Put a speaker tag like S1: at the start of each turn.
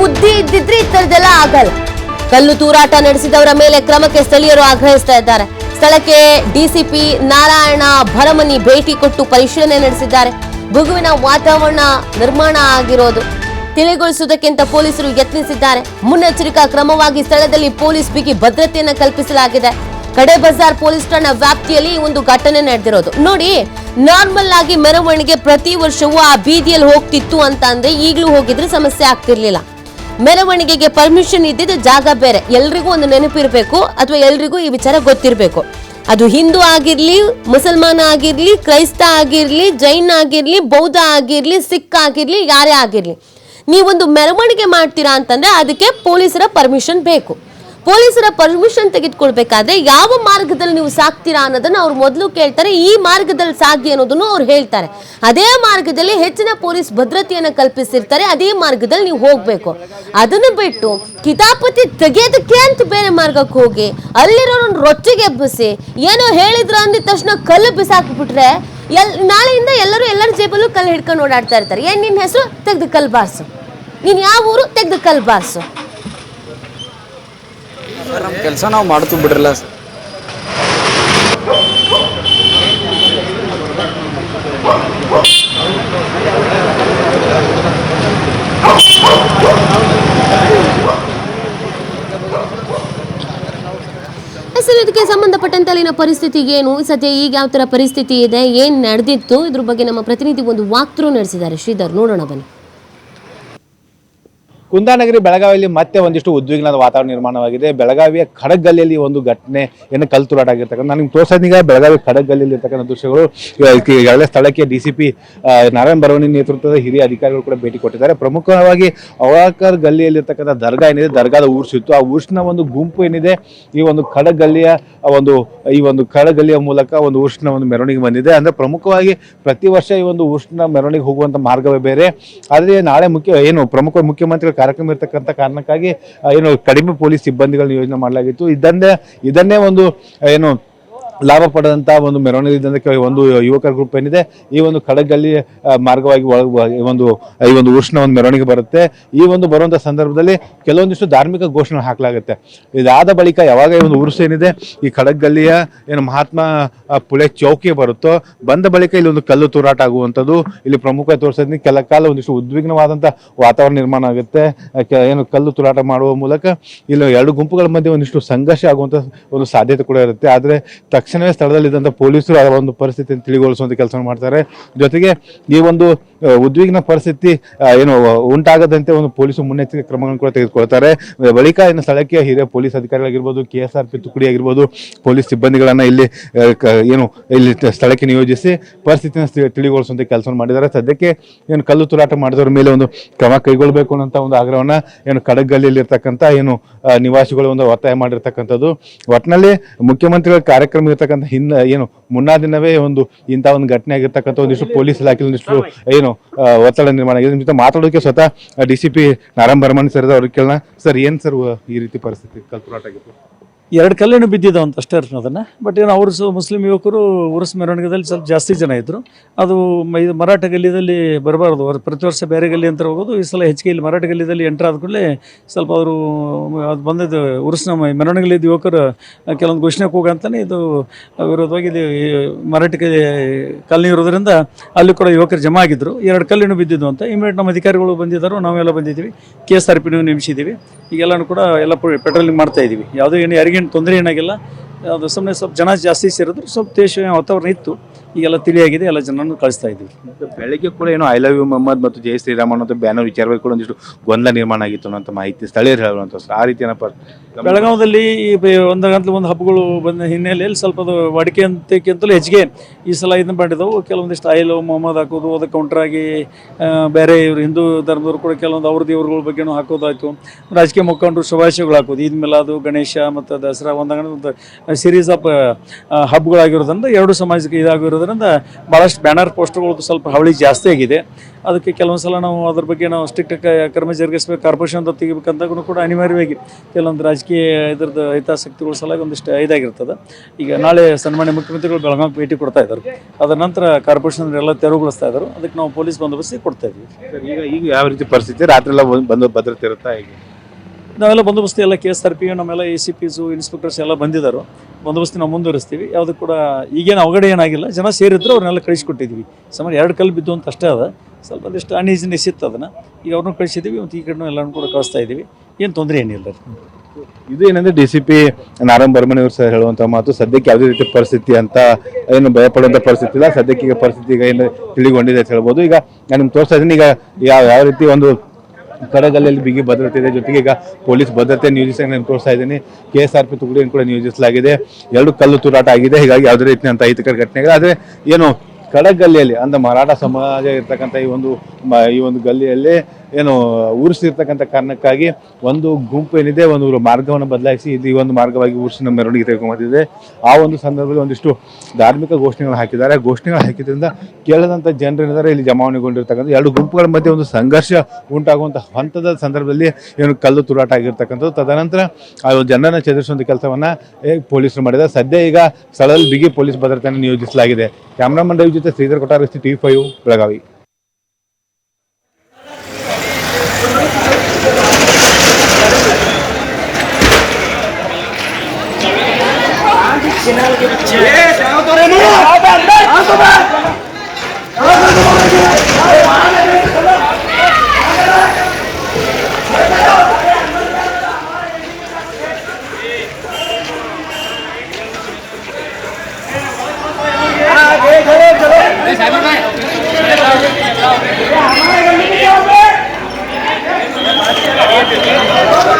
S1: ಬುದ್ಧಿ ಇದ್ದಿದ್ರೆ ಈ ತರದೆಲ್ಲ ಆಗಲ್ಲ. ಕಲ್ಲು ತೂರಾಟ ನಡೆಸಿದವರ ಮೇಲೆ ಕ್ರಮಕ್ಕೆ ಸ್ಥಳೀಯರು ಆಗ್ರಹಿಸ್ತಾ ಇದ್ದಾರೆ. ಸ್ಥಳಕ್ಕೆ ಡಿಸಿಪಿ ನಾರಾಯಣ ಭರಮನಿ ಭೇಟಿ ಕೊಟ್ಟು ಪರಿಶೀಲನೆ ನಡೆಸಿದ್ದಾರೆ. ಬಗುವಿನ ವಾತಾವರಣ ನಿರ್ಮಾಣ ಆಗಿರೋದು ತಿಳಿಗೊಳಿಸುವುದಕ್ಕಿಂತ ಪೊಲೀಸರು ಯತ್ನಿಸಿದ್ದಾರೆ. ಮುನ್ನೆಚ್ಚರಿಕಾ ಕ್ರಮವಾಗಿ ಸ್ಥಳದಲ್ಲಿ ಪೊಲೀಸ್ ಬಿಗಿ ಭದ್ರತೆಯನ್ನು ಕಲ್ಪಿಸಲಾಗಿದೆ. ಕಡೆ ಬಜಾರ್ ಪೊಲೀಸ್ ಠಾಣಾ ವ್ಯಾಪ್ತಿಯಲ್ಲಿ ಒಂದು ಘಟನೆ ನಡೆದಿರೋದು. ನೋಡಿ, ನಾರ್ಮಲ್ ಆಗಿ ಮೆರವಣಿಗೆ ಪ್ರತಿ ವರ್ಷವೂ ಆ ಬೀದಿಯಲ್ಲಿ ಹೋಗ್ತಿತ್ತು ಅಂತ ಅಂದ್ರೆ ಈಗಲೂ ಹೋಗಿದ್ರೆ ಸಮಸ್ಯೆ ಆಗ್ತಿರ್ಲಿಲ್ಲ. ಮೆರವಣಿಗೆಗೆ ಪರ್ಮಿಷನ್ ಇದ್ದಿದ್ದು ಜಾಗ ಬೇರೆ. ಎಲ್ರಿಗೂ ಒಂದು ನೆನಪಿರಬೇಕು ಅಥವಾ ಎಲ್ರಿಗೂ ಈ ವಿಚಾರ ಗೊತ್ತಿರಬೇಕು. ಅದು ಹಿಂದೂ ಆಗಿರ್ಲಿ, ಮುಸಲ್ಮಾನ ಆಗಿರ್ಲಿ, ಕ್ರೈಸ್ತ ಆಗಿರ್ಲಿ, ಜೈನ ಆಗಿರ್ಲಿ, ಬೌದ್ಧ ಆಗಿರ್ಲಿ, ಸಿಖ್ ಆಗಿರ್ಲಿ, ಯಾರೇ ಆಗಿರ್ಲಿ. ನೀವೊಂದು ಮೆರವಣಿಗೆ ಮಾಡ್ತೀರಾ ಅಂತಂದ್ರೆ ಅದಕ್ಕೆ ಪೊಲೀಸರ ಪರ್ಮಿಷನ್ ಬೇಕು. ಪೊಲೀಸರ ಪರ್ಮಿಷನ್ ತೆಗೆದುಕೊಳ್ಬೇಕಾದ್ರೆ ಯಾವ ಮಾರ್ಗದಲ್ಲಿ ನೀವು ಸಾಕ್ತೀರಾ ಅನ್ನೋದನ್ನ ಅವ್ರು ಮೊದಲು ಕೇಳ್ತಾರೆ. ಈ ಮಾರ್ಗದಲ್ಲಿ ಸಾಗಿ ಅನ್ನೋದನ್ನು ಅವ್ರು ಹೇಳ್ತಾರೆ. ಅದೇ ಮಾರ್ಗದಲ್ಲಿ ಹೆಚ್ಚಿನ ಪೊಲೀಸ್ ಭದ್ರತೆಯನ್ನು ಕಲ್ಪಿಸಿರ್ತಾರೆ. ಅದೇ ಮಾರ್ಗದಲ್ಲಿ ನೀವು ಹೋಗ್ಬೇಕು. ಅದನ್ನು ಬಿಟ್ಟು ಕಿತಾಪತಿ ತೆಗೆಯೋದಕ್ಕೆ ಅಂತ ಬೇರೆ ಮಾರ್ಗಕ್ಕೆ ಹೋಗಿ ಅಲ್ಲಿರೋ ರೊಚ್ಚಿಗೆ ಎಬ್ಬಿಸಿ, ಏನೋ ಹೇಳಿದ್ರು ಅಂದಿದ ತಕ್ಷಣ ಕಲ್ಲು ಬಿಸಾಕ್ಬಿಟ್ರೆ ಎಲ್, ನಾಳೆಯಿಂದ ಎಲ್ಲರೂ ಎಲ್ಲರ ಜೇಬಲ್ಲೂ ಕಲ್ಲು ಹಿಡ್ಕೊಂಡು ಓಡಾಡ್ತಾ ಇರ್ತಾರೆ. ಏನ್ ನಿನ್ನ ಹೆಸರು? ತೆಗೆದು ಕಲ್ಬಾರ್ಸು ನೀನು ಯಾವ ಊರು? ತೆಗೆದು ಕಲ್ಲು ಬಾರ್ಸು.
S2: ಸರ್ ನಮ್ಮ ಕೆಲಸ ನಾವು ಮಾಡ್ತೀವಿ ಬಿಡ್ರಲ್ಲ ಸರ್.
S1: ಇದಕ್ಕೆ ಸಂಬಂಧಪಟ್ಟಂತೆ ಅಲ್ಲಿನ ಪರಿಸ್ಥಿತಿ ಏನು? ಸದ್ಯ ಈಗ ಯಾವ ತರ ಪರಿಸ್ಥಿತಿ ಇದೆ? ಏನು ನಡೆದಿತ್ತು? ಇದ್ರ ಬಗ್ಗೆ ನಮ್ಮ ಪ್ರತಿನಿಧಿ ಒಂದು ವಾಕ್ ಥ್ರೂ ನಡೆಸಿದ್ದಾರೆ. ಶ್ರೀಧರ್, ನೋಡೋಣ ಬನ್ನಿ.
S3: ಕುಂದಾನಗರಿ ಬೆಳಗಾವಿಯಲ್ಲಿ ಮತ್ತೆ ಒಂದಿಷ್ಟು ಉದ್ವಿಗ್ನದ ವಾತಾವರಣ ನಿರ್ಮಾಣವಾಗಿದೆ. ಬೆಳಗಾವಿಯ ಖಡಗಲ್ಲಿಯಲ್ಲಿ ಒಂದು ಘಟನೆ ಏನು ಕಲ್ತುರಾಟಾಗಿರ್ತಕ್ಕಂಥ ತೂರಾಟ ಆಗಿರ್ತಕ್ಕಂಥ ನಾನು ನಿಮ್ಗೆ ತೋರ್ಸೋದೀಗ ಬೆಳಗಾವಿ ಖಡಗಲ್ಲಿಯಲ್ಲಿ ಇರ್ತಕ್ಕಂಥ ದೃಶ್ಯಗಳು ಈಗಾಗಲೇ ಸ್ಥಳಕ್ಕೆ ಡಿ ಸಿ ಪಿ ನಾರಾಯಣ ಬರವಣಿ ನೇತೃತ್ವದ ಹಿರಿಯ ಅಧಿಕಾರಿಗಳು ಕೂಡ ಭೇಟಿ ಕೊಟ್ಟಿದ್ದಾರೆ. ಪ್ರಮುಖವಾಗಿ ಅವಾಕರ್ ಗಲ್ಲಿಯಲ್ಲಿರ್ತಕ್ಕಂಥ ದರ್ಗಾ ಏನಿದೆ, ದರ್ಗಾದ ಊರ್ಸಿತ್ತು ಆ ಊರ್ಸ್ನ ಒಂದು ಗುಂಪು ಏನಿದೆ, ಈ ಒಂದು ಖಡಗಲ್ಲಿಯ ಒಂದು, ಈ ಒಂದು ಖಡಗಲ್ಲಿಯ ಮೂಲಕ ಒಂದು ಊರ್ಸ್ನ ಒಂದು ಮೆರವಣಿಗೆ ಬಂದಿದೆ. ಅಂದ್ರೆ ಪ್ರಮುಖವಾಗಿ ಪ್ರತಿ ವರ್ಷ ಈ ಒಂದು ಊರ್ಸ್ನ ಮೆರವಣಿಗೆ ಹೋಗುವಂತ ಮಾರ್ಗವೇ ಬೇರೆ. ಆದರೆ ನಾಳೆ ಮುಖ್ಯ ಏನು ಪ್ರಮುಖ ಮುಖ್ಯಮಂತ್ರಿಗಳ ಕಾರ್ಯಕ್ರಮ ಇರತಕ್ಕಂಥ ಕಾರಣಕ್ಕಾಗಿ ಏನು ಕಡಿಮೆ ಪೊಲೀಸ್ ಸಿಬ್ಬಂದಿಗಳನ್ನ ಯೋಜನೆ ಮಾಡಲಾಗಿತ್ತು. ಇದನ್ನೇ ಇದನ್ನೇ ಒಂದು ಏನು ಲಾಭ ಪಡೆದಂತ ಒಂದು ಮೆರವಣಿಗೆ ಒಂದು ಯುವಕರ ಗ್ರೂಪ್ ಏನಿದೆ, ಈ ಒಂದು ಕಡಗಲ್ಲಿ ಮಾರ್ಗವಾಗಿ ಒಳಗ ಒಂದು, ಈ ಒಂದು ಉಷ್ಣ ಒಂದು ಮೆರವಣಿಗೆ ಬರುತ್ತೆ. ಈ ಒಂದು ಬರುವಂತ ಸಂದರ್ಭದಲ್ಲಿ ಕೆಲವೊಂದಿಷ್ಟು ಧಾರ್ಮಿಕ ಘೋಷಣೆ ಹಾಕಲಾಗುತ್ತೆ. ಇದಾದ ಬಳಿಕ ಯಾವಾಗ ಈ ಒಂದು ಉರುಸು ಏನಿದೆ, ಈ ಕಡಗಲ್ಲಿಯ ಏನು ಮಹಾತ್ಮ ಪುಳೆ ಚೌಕಿ ಬರುತ್ತೋ, ಬಂದ ಬಳಿಕ ಇಲ್ಲಿ ಒಂದು ಕಲ್ಲು ತೂರಾಟ ಆಗುವಂಥದ್ದು ಇಲ್ಲಿ ಪ್ರಮುಖ ತೋರಿಸೋದ್ರಿಂದ ಕೆಲ ಕಾಲ ಒಂದಿಷ್ಟು ಉದ್ವಿಗ್ನವಾದಂಥ ವಾತಾವರಣ ನಿರ್ಮಾಣ ಆಗುತ್ತೆ. ಏನು ಕಲ್ಲು ತೂರಾಟ ಮಾಡುವ ಮೂಲಕ ಇಲ್ಲಿ ಎರಡು ಗುಂಪುಗಳ ಮಧ್ಯೆ ಒಂದಿಷ್ಟು ಸಂಘರ್ಷ ಆಗುವಂಥ ಒಂದು ಸಾಧ್ಯತೆ ಕೂಡ ಇರುತ್ತೆ. ಆದರೆ ತಕ್ಷಣವೇ ಸ್ಥಳದಲ್ಲಿದ್ದಂಥ ಪೊಲೀಸರು ಅದರ ಒಂದು ಪರಿಸ್ಥಿತಿಯನ್ನು ತಿಳಿಗೊಳಿಸುವಂಥ ಕೆಲಸ ಮಾಡ್ತಾರೆ. ಜೊತೆಗೆ ಈ ಒಂದು ಉದ್ವಿಗ್ನ ಪರಿಸ್ಥಿತಿ ಏನು ಉಂಟಾಗದಂತೆ ಒಂದು ಪೊಲೀಸರು ಮುನ್ನೆಚ್ಚರಿಕೆ ಕ್ರಮಗಳನ್ನು ಕೂಡ ತೆಗೆದುಕೊಳ್ತಾರೆ. ಬಳಿಕ ಇನ್ನು ಸ್ಥಳಕ್ಕೆ ಹಿರಿಯ ಪೊಲೀಸ್ ಅಧಿಕಾರಿಗಳಾಗಿರ್ಬೋದು ಕೆ ಎಸ್ ಆರ್ ಪಿ ತುಕಡಿ ಆಗಿರ್ಬೋದು, ಪೊಲೀಸ್ ಸಿಬ್ಬಂದಿಗಳನ್ನು ಇಲ್ಲಿ ಏನು ಇಲ್ಲಿ ಸ್ಥಳಕ್ಕೆ ನಿಯೋಜಿಸಿ ಪರಿಸ್ಥಿತಿಯನ್ನು ತಿಳಿಗೊಳಿಸುವಂಥ ಕೆಲಸ ಮಾಡಿದ್ದಾರೆ. ಸದ್ಯಕ್ಕೆ ಏನು ಕಲ್ಲು ತೂರಾಟ ಮಾಡಿದವರ ಮೇಲೆ ಒಂದು ಕ್ರಮ ಕೈಗೊಳ್ಳಬೇಕು ಅನ್ನೋಂಥ ಒಂದು ಆಗ್ರಹವನ್ನು ಏನು ಕಡಗಲ್ಲಿರ್ತಕ್ಕಂಥ ಏನು ನಿವಾಸಿಗಳು ಒಂದು ಒತ್ತಾಯ ಮಾಡಿರ್ತಕ್ಕಂಥದ್ದು. ಒಟ್ಟಿನಲ್ಲಿ ಮುಖ್ಯಮಂತ್ರಿಗಳ ಕಾರ್ಯಕ್ರಮ ಇರ್ತಕ್ಕಂಥ ಹಿನ್ನ ಏನು ಮುನ್ನಾ ದಿನವೇ ಒಂದು ಇಂಥ ಒಂದು ಘಟನೆ ಆಗಿರ್ತಕ್ಕಂಥ ಒಂದಿಷ್ಟು ಪೊಲೀಸ್ ಇಲಾಖೆ ಒಂದಿಷ್ಟು ಏನು ಒತ್ತಡ ನಿರ್ಮಾಣ ಆಗಿದೆ. ಜೊತೆ ಮಾತಾಡೋಕೆ ಸ್ವತಃ D C P Narayana Barman sir ಅವ್ರಿಗೆ ಕೇಳೋಣ. ಸರ್ ಏನ್ ಸರ್ ಈ ರೀತಿ ಪರಿಸ್ಥಿತಿ ಕಲ್ಪುರಾಟ ಆಗಿತ್ತು?
S4: ಎರಡು ಕಲ್ಲಿನ ಬಿದ್ದಿದ್ದಾವೆ ಅಂತ ಅಷ್ಟೇ ಅರ್ಥ ಅದನ್ನು. ಬಟ್ ಏನು ಅವರು ಸಹ ಮುಸ್ಲಿಂ ಯುವಕರು ಉರುಸ್ ಮೆರವಣಿಗೆದಲ್ಲಿ ಸ್ವಲ್ಪ ಜಾಸ್ತಿ ಜನ ಇದ್ದರು ಅದು ಇದು ಮರಾಠ ಗಲ್ಲಿದಲ್ಲಿ ಬರಬಾರ್ದು. ಅವ್ರು ಪ್ರತಿ ವರ್ಷ ಬೇರೆ ಗಲ್ಲಿ ಅಂತ ಹೋಗೋದು, ಈ ಸಲ ಹೆಚ್ಚಿಗೆ ಇಲ್ಲಿ ಮರಾಠ ಗಲ್ಲಿದಲ್ಲಿ ಎಂಟ್ರ್ ಆದ ಕೂಡಲೇ ಸ್ವಲ್ಪ ಅವರು ಅದು ಬಂದಿದ್ದು ಉರ್ಸ್ನ ಮೆರವಣಿಗೆಲಿದ್ದ ಯುವಕರು ಕೆಲವೊಂದು ಘೋಷಣೆ ಕೂಗಂತಾನೆ ಇದು ವಿರೋಧವಾಗಿ ಇದು ಈ ಮರಾಠಿಗೆ ಕಾಲನಿ ಇರೋದ್ರಿಂದ ಅಲ್ಲಿ ಕೂಡ ಯುವಕರು ಜಮಾ ಆಗಿದ್ದರು ಎರಡು ಕಲ್ಲಿನ ಬಿದ್ದಿದ್ದು ಅಂತ. ಇಮಿಡಿಯೇಟ್ ನಮ್ಮ ಅಧಿಕಾರಿಗಳು ಬಂದಿದ್ದರು, ನಾವೆಲ್ಲ ಬಂದಿದ್ದೀವಿ. ಕೆ ಎಸ್ ಆರ್ ಪಿ ನೇಮಿಸಿದ್ದೀವಿ. ಈಗೆಲ್ಲನೂ ಕೂಡ ಎಲ್ಲ ಪೆಟ್ರೋಲಿಂಗ್ ಮಾಡ್ತಾ ಇದ್ದೀವಿ ಯಾವುದೋ ಏನು ಯಾರಿಗೇನು ತೊಂದರೆ ಏನಾಗಿಲ್ಲ. ಅದು ಸುಮ್ಮನೆ ಸ್ವಲ್ಪ ಜನ ಜಾಸ್ತಿ ಸೇರಿದ್ರು ಸ್ವಲ್ಪ ದೇಶ ವಾತಾವರಣ ಇತ್ತು. ಈಗೆಲ್ಲ ತಿಳಿಯಾಗಿದೆ ಎಲ್ಲ ಜನರನ್ನು ಕಳಿಸ್ತಾ ಇದ್ದೀವಿ.
S3: ಬೆಳಗ್ಗೆ ಕೂಡ ಏನು ಐ ಲವ್ ಯು ಮೊಹಮ್ಮದ್ ಮತ್ತು ಜೈ ಶ್ರೀರಾಮ್ ಅನ್ನೋ ಬ್ಯಾನರ್ ವಿಚಾರವಾಗಿ ಕೂಡ ಒಂದಿಷ್ಟು ಗೊಂದಲ ನಿರ್ಮಾಣ ಆಗಿತ್ತು ಅನ್ನೋಂಥ ಮಾಹಿತಿ ಸ್ಥಳೀಯರು ಹೇಳುವಂಥ ಆ ರೀತಿ ಏನಪ್ಪ
S4: ಬೆಳಗಾವದಲ್ಲಿ ಈ ಒಂದು ಗಂಟಲು ಒಂದು ಹಬ್ಬಗಳು ಬಂದ ಹಿನ್ನೆಲೆಯಲ್ಲಿ ಸ್ವಲ್ಪ ಅದು ಅಡಿಕೆ ಅಂತಕ್ಕಿಂತಲೂ ಹೆಚ್ಚಿಗೆ ಈ ಸಲ ಇದನ್ನ ಮಾಡಿದವು. ಕೆಲವೊಂದಿಷ್ಟು ಐ ಲವ್ ಮೊಹಮ್ಮದ್ ಹಾಕೋದು ಅದಕ್ಕೆ ಕೌಂಟ್ರಾಗಿ ಬೇರೆ ಇವರು ಹಿಂದೂ ಧರ್ಮದವರು ಕೂಡ ಕೆಲವೊಂದು ಅವ್ರ ದೇವ್ರಗಳ ಬಗ್ಗೆನೂ ಹಾಕೋದಾಯ್ತು. ರಾಜಕೀಯ ಮುಖಂಡರು ಶುಭಾಶಯಗಳು ಹಾಕೋದು. ಈದ್ ಅದು ಗಣೇಶ ಮತ್ತು ದಸರಾ ಒಂದು ಸೀರೀಸ್ ಆಫ್ ಹಬ್ಬಗಳಾಗಿರೋದ್ರಿಂದ ಎರಡು ಸಮಾಜಕ್ಕೆ ಇದಾಗಿರೋದ್ರಿಂದ ಇರೋದ್ರಿಂದ ಭಾಳಷ್ಟು ಬ್ಯಾನರ್ ಪೋಸ್ಟರ್ಗಳದ್ದು ಸ್ವಲ್ಪ ಹಾವಳಿ ಜಾಸ್ತಿ ಆಗಿದೆ. ಅದಕ್ಕೆ ಕೆಲವೊಂದು ಸಲ ನಾವು ಅದ್ರ ಬಗ್ಗೆ ನಾವು ಸ್ಟ್ರಿಕ್ಟ್ ಕ್ರಮ ಜರುಗಿಸ್ಬೇಕು ಕಾರ್ಪೊರೇಷನ್ ಅಂತ ತೆಗಿಬೇಕಂತಾಗೂ ಕೂಡ ಅನಿವಾರ್ಯವಾಗಿ ಕೆಲವೊಂದು ರಾಜಕೀಯ ಇದ್ರದ್ದು ಹಿತಾಸಕ್ತಿಗಳ ಸಲುವಾಗಿ ಒಂದಿಷ್ಟು ಇದಾಗಿರ್ತದೆ. ಈಗ ನಾಳೆ ಸನ್ಮಾನ್ಯ ಮುಖ್ಯಮಂತ್ರಿಗಳು ಬೆಳಗಾವಿ ಭೇಟಿ ಕೊಡ್ತಾ ಇದ್ದಾರೆ. ಅದರ ನಂತರ ಕಾರ್ಪೊರೇಷನ್ ಎಲ್ಲ ತೆರವುಗೊಳಿಸ್ತಾ ಇದ್ದಾರೆ. ಅದಕ್ಕೆ ನಾವು ಪೊಲೀಸ್ ಬಂದೋಬಸ್ತಿ ಕೊಡ್ತಾ
S3: ಸರ್, ಈಗ ಈಗ ಯಾವ ರೀತಿ ಪರಿಸ್ಥಿತಿ? ರಾತ್ರಿ ಎಲ್ಲ ಬಂದು ಭದ್ರತೆ ಇರುತ್ತಾ ಹೇಗೆ
S4: ನಾವೆಲ್ಲ ಬಂದೋಬಸ್ತಿ ಎಲ್ಲ ಕೆ ಎಸ್ ಆರ್ ಪಿ ನಮ್ಮೆಲ್ಲ ಎ ಸಿ ಪಿಸು ಇನ್ಸ್ಪೆಕ್ಟರ್ಸ್ ಎಲ್ಲ ಬಂದಿದ್ದಾರೆ. ಬಂದೋಬಸ್ತಿ ನಾವು ಮುಂದುವರಿಸ್ತೀವಿ. ಯಾವುದು ಕೂಡ ಈಗೇನು ಅವಘಡ ಏನಾಗಿಲ್ಲ. ಜನ ಸೇರಿದ್ರು, ಅವ್ರನ್ನೆಲ್ಲ ಕಳಿಸ್ಕೊಟ್ಟಿದ್ವಿ ಸುಮಾರು ಎರಡು ಕಲ್ಲು ಬಿದ್ದು ಅಂತ ಅಷ್ಟೇ ಅದ. ಸ್ವಲ್ಪ ಒಂದಿಷ್ಟು ಅನ್ಈಸಿನೆಸ್ ಇತ್ತು ಅದನ್ನು. ಈಗ ಅವ್ರನ್ನೂ ಕಳಿಸಿದ್ದೀವಿ, ಮತ್ತು ಈ ಕಡೆನೂ ಎಲ್ಲರೂ ಕೂಡ ಕಳಿಸ್ತಾ ಇದ್ದೀವಿ. ಏನು ತೊಂದರೆ ಏನಿಲ್ಲ
S3: ಇದು ಏನಂದ್ರೆ D C P Narayan Barman ಅವರು ಸರ್ ಹೇಳುವಂಥ ಮಾತು, ಸದ್ಯಕ್ಕೆ ಯಾವುದೇ ರೀತಿ ಪರಿಸ್ಥಿತಿ ಅಂತ ಏನು ಭಯಪಡುವಂಥ ಪರಿಸ್ಥಿತಿ ಇಲ್ಲ. ಸದ್ಯಕ್ಕೆ ಈಗ ಪರಿಸ್ಥಿತಿ ಈಗ ಏನು ತಿಳಿಗೊಂಡಿದೆ ಅಂತ ಹೇಳ್ಬೋದು. ಈಗ ನಾನು ನಿಮ್ಗೆ ತೋರಿಸ್ತಾ ಇದ್ದೀನಿ. ಈಗ ಯಾವ ಯಾವ ರೀತಿ ಒಂದು ಕಡಗಲ್ಲಲ್ಲಿ ಬಿಗಿ ಭದ್ರತೆ ಇದೆ. ಜೊತೆಗೆ ಈಗ ಪೊಲೀಸ್ ಭದ್ರತೆ ನಿಯೋಜಿಸಿ ನಾನು ತೋರಿಸ್ತಾ ಇದ್ದೀನಿ. ಕೆ ಎಸ್ ಆರ್ ಪಿ ತುಕಡಿಯನ್ನು ಕೂಡ ನಿಯೋಜಿಸಲಾಗಿದೆ. ಎರಡು ಕಲ್ಲು ತೂರಾಟ ಆಗಿದೆ. ಹೀಗಾಗಿ ಯಾವುದೇ ರೀತಿಯಂತ ಅಹಿತಕರ ಘಟನೆಗಳು. ಆದರೆ ಏನು ಕಡಗಲ್ಲಿಯಲ್ಲಿ ಅಂದರೆ ಮರಾಠ ಸಮಾಜ ಇರ್ತಕ್ಕಂಥ ಈ ಒಂದು ಈ ಒಂದು ಗಲ್ಲಿಯಲ್ಲಿ ಏನು ಉರಿಸಿರ್ತಕ್ಕಂಥ ಕಾರಣಕ್ಕಾಗಿ ಒಂದು ಗುಂಪು ಏನಿದೆ, ಒಂದು ಮಾರ್ಗವನ್ನು ಬದಲಾಯಿಸಿ ಇದು ಈ ಒಂದು ಮಾರ್ಗವಾಗಿ ಉರುಸಿನ ಮೆರವಣಿಗೆ ತೆಗೆದುಕೊಂಡಿದೆ ಆ ಒಂದು ಸಂದರ್ಭದಲ್ಲಿ ಒಂದಿಷ್ಟು ಧಾರ್ಮಿಕ ಘೋಷಣೆಗಳು ಹಾಕಿದ್ದಾರೆ. ಘೋಷಣೆಗಳು ಹಾಕಿದ್ರಿಂದ ಕೇಳದಂಥ ಜನರೇನಿದ್ದಾರೆ ಇಲ್ಲಿ ಜಮಾವಣೆಗೊಂಡಿರ್ತಕ್ಕಂಥ ಎರಡು ಗುಂಪುಗಳ ಮಧ್ಯೆ ಒಂದು ಸಂಘರ್ಷ ಉಂಟಾಗುವಂಥ ಹಂತದ ಸಂದರ್ಭದಲ್ಲಿ ಏನು ಕಲ್ಲು ತುರಾಟ ಆಗಿರ್ತಕ್ಕಂಥದ್ದು. ತದನಂತರ ಆ ಜನರನ್ನು ಚದುರಿಸುವಂಥ ಕೆಲಸವನ್ನು ಪೊಲೀಸರು ಮಾಡಿದ ಸದ್ಯ ಈಗ ಸ್ಥಳದಲ್ಲಿ ಬಿಗಿ ಪೊಲೀಸ್ ಭದ್ರತೆಯನ್ನು ನಿಯೋಜಿಸಲಾಗಿದೆ. ಕ್ಯಾಮ್ರಾಮನ್ ರವಿ ಜೊತೆ Sridhar ಕೊಟ್ಟಾರಸ್ತಿ T five, Belagavi. Thank you.